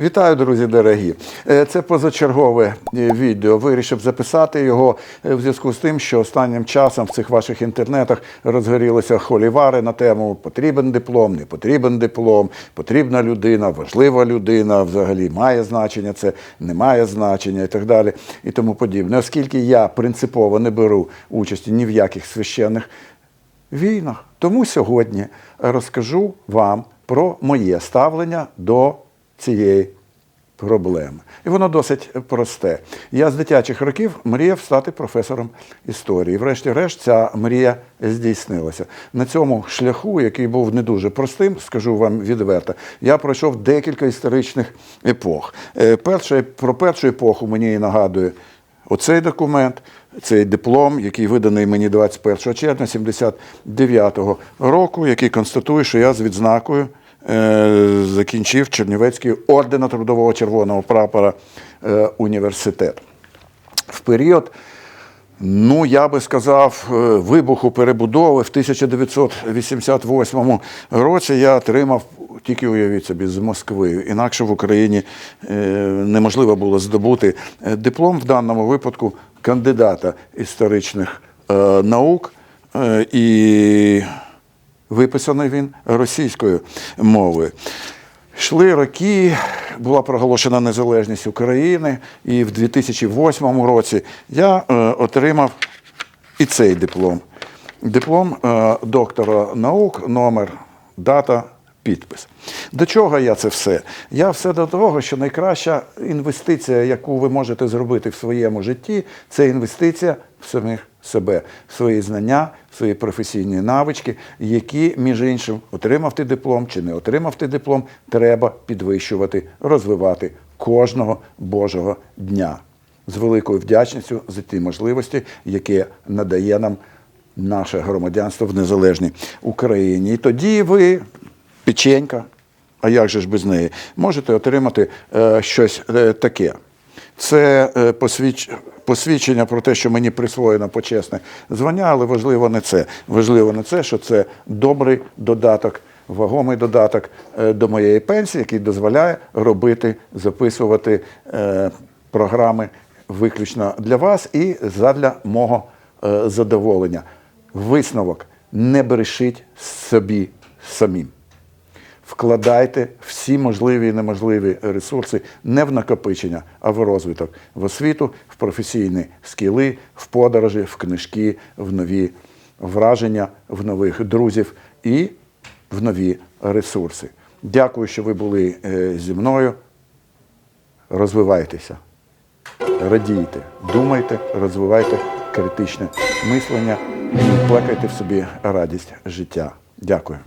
Вітаю, друзі дорогі. Е, Це позачергове е, відео. Вирішив записати його е, в зв'язку з тим, що останнім часом в цих ваших інтернетах розгорілися холівари на тему потрібен диплом, не потрібен диплом, потрібна людина, важлива людина, взагалі має значення це, не має значення і так далі, і тому подібне. Оскільки я принципово не беру участі ні в яких священних війнах. Тому сьогодні розкажу вам про моє ставлення до цієї проблеми. І воно досить просте. Я з дитячих років мріяв стати професором історії. Врешті-решт, ця мрія здійснилася. На цьому шляху, який був не дуже простим, скажу вам відверто, я пройшов декілька історичних епох. Е, Перше, про першу епоху мені нагадує Оцей документ, цей диплом, який виданий мені 21 червня 79-го року, який констатує, що я з відзнакою закінчив Чернівецький ордена Трудового Червоного прапора е, університет. В період, ну я би сказав, е, вибуху перебудови в 1988 році я отримав. Тільки уявіть собі з Москви. Інакше в Україні е, неможливо було здобути е, диплом в даному випадку кандидата історичних е, наук. Е, і виписаний він російською мовою. Йшли роки, була проголошена незалежність України, і в 2008 році я е, отримав і цей диплом. Диплом е, доктора наук, номер, дата, підпис. До чого я це все? Я все до того, що найкраща інвестиція, яку ви можете зробити в своєму житті, це інвестиція в самих себе, свої знання, свої професійні навички, які, між іншим, отримав ти диплом чи не отримав ти диплом, треба підвищувати, розвивати кожного Божого дня з великою вдячністю за ті можливості, які надає нам наше громадянство в незалежній Україні. І тоді ви, печенька, а як же ж без неї, можете отримати е, щось е, таке. Це е, посвідч... посвідчення про те, що мені присвоєно почесне звання, але важливо не це. Важливо не це, що це добрий додаток, вагомий додаток е, до моєї пенсії, який дозволяє робити, записувати е, програми виключно для вас і задля мого е, задоволення. Висновок не брешіть собі самим. Вкладайте всі можливі і неможливі ресурси не в накопичення, а в розвиток, в освіту, в професійні скіли, в подорожі, в книжки, в нові враження, в нових друзів і в нові ресурси. Дякую, що ви були е, зі мною. Розвивайтеся, радійте, думайте, розвивайте критичне мислення плекайте в собі радість життя. Дякую.